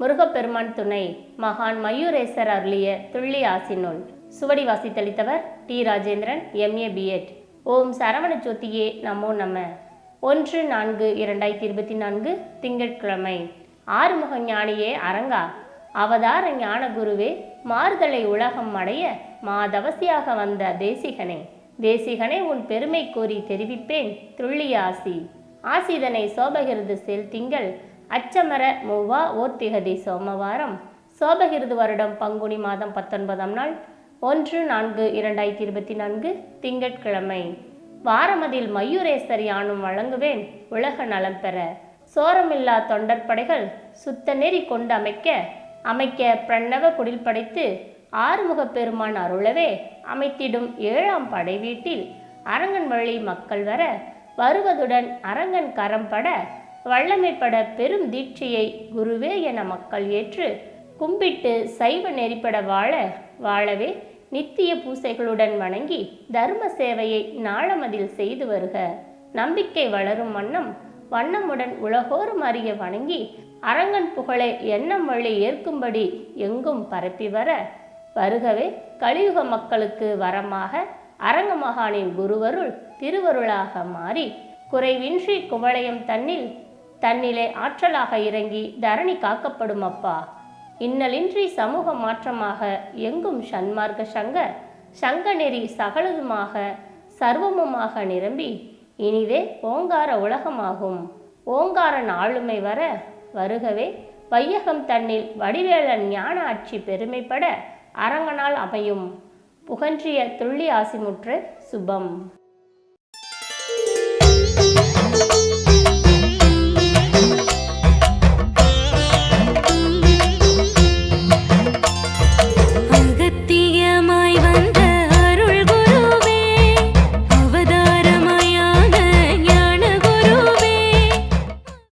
முருகப்பெருமான் துணை மகான் மயூரேசர் அருளிய துள்ளி ஆசினுள் சுவடி வாசித்தளித்தவர் டி ராஜேந்திரன் எம்ஏ பிஎட் ஓம் சரவண ஜோதியே நமோ நம. ஒன்று நான்கு இரண்டாயிரத்தி இருபத்தி நான்கு திங்கட்கிழமை. ஆறுமுக ஞானியே அரங்கா. அவதார ஞான குருவே மாறுதலை உலகம் அடைய மாதவசியாக வந்த தேசிகனே. தேசிகனே உன் பெருமை கூறி தெரிவிப்பேன் துள்ளிய ஆசி. ஆசிதனை சோபகிருது செல் திங்கள் அச்சமர மூவா ஓர்த்திகதி சோமவாரம். சோபகிருது வருடம் பங்குனி மாதம் பத்தொன்பதாம் நாள். ஒன்று நான்கு இரண்டாயிரத்தி இருபத்தி நான்கு திங்கட்கிழமை. வாரமதில் மயூரேஸ்வர் யானும் வழங்குவேன் உலக நலம் பெற. சோரமில்லா தொண்டற்படைகள் சுத்த நெறி கொண்டு அமைக்க. அமைக்க பிரணவ குடில் படைத்து ஆறுமுக பெருமான் அருளவே அமைத்திடும் ஏழாம் படை வீட்டில். அரங்கன் வழி மக்கள் வர வருவதுடன் அரங்கன் கரம்பட வல்லமைப்பட பெரும் தீட்சையை குருவே என மக்கள் ஏற்று கும்பிட்டு சைவ நெறிப்பட வாழ வாழவே நித்திய பூசைகளுடன் வணங்கி தர்ம சேவையை நாளமதில் செய்து வருக. நம்பிக்கை வளரும் வண்ணம் வண்ணமுடன் உலகோறும் அறிய வணங்கி அரங்கன் புகழை எண்ணம் வழி ஏற்கும்படி எங்கும் பரப்பி வர வருகவே கலியுக மக்களுக்கு வரமாக அரங்க மகானின் குருவருள் திருவருளாக மாறி குறைவின்றி குவளையம் தன்னில் தன்னிலே ஆற்றலாக இறங்கி தரணி காக்கப்படும் அப்பா இன்னலின்றி சமூக மாற்றமாக எங்கும் சன்மார்க்க சங்க சங்க நெறி சகலதுமாக சர்வமுமாக நிரம்பி இனிதே ஓங்கார உலகமாகும். ஓங்காரன் ஆளுமை வர வருகவே வையகம் தன்னில் வடிவேலன் ஞான ஆட்சி பெருமைப்பட அரங்கனால் அமையும். புகன்றிய துள்ளி ஆசிமுற்று சுபம்.